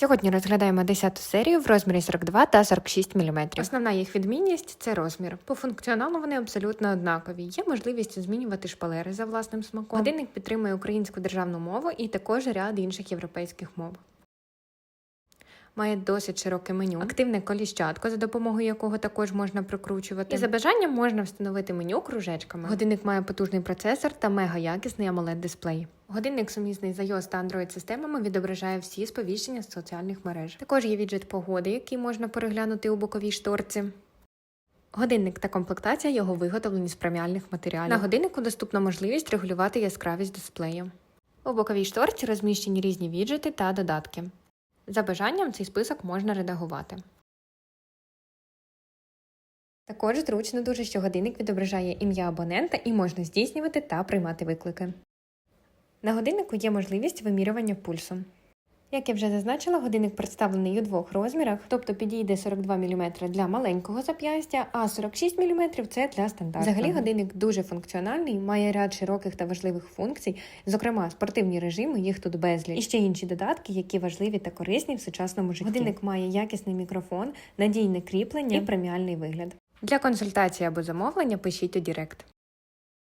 Сьогодні розглядаємо 10 серію в розмірі 42 та 46 мм. Основна їх відмінність це розмір. По функціоналу вони абсолютно однакові. Є можливість змінювати шпалери за власним смаком. Годинник підтримує українську державну мову і також ряд інших європейських мов. Має досить широке меню, активне коліщатко, за допомогою якого також можна прикручувати. І за бажанням можна встановити меню кружечками. Годинник має потужний процесор та мегаякісний amoled дисплей. Годинник сумісний з iOS та Android системами відображає всі сповіщення з соціальних мереж. Також є віджит погоди, який можна переглянути у боковій шторці. Годинник та комплектація його виготовлені з преміальних матеріалів. На годиннику доступна можливість регулювати яскравість дисплею. У боковій шторці розміщені різні віджити та додатки. За бажанням цей список можна редагувати. Також зручно дуже, що годинник відображає ім'я абонента і можна здійснювати та приймати виклики. На годиннику є можливість вимірювання пульсу. Як я вже зазначила, годинник представлений у двох розмірах, тобто підійде 42 мм для маленького зап'ястя, а 46 мм це для стандартного. Взагалі годинник дуже функціональний, має ряд широких та важливих функцій, зокрема спортивні режими, їх тут безліч, і ще інші додатки, які важливі та корисні в сучасному житті. Годинник має якісний мікрофон, надійне кріплення і преміальний вигляд. Для консультації або замовлення пишіть у Директ.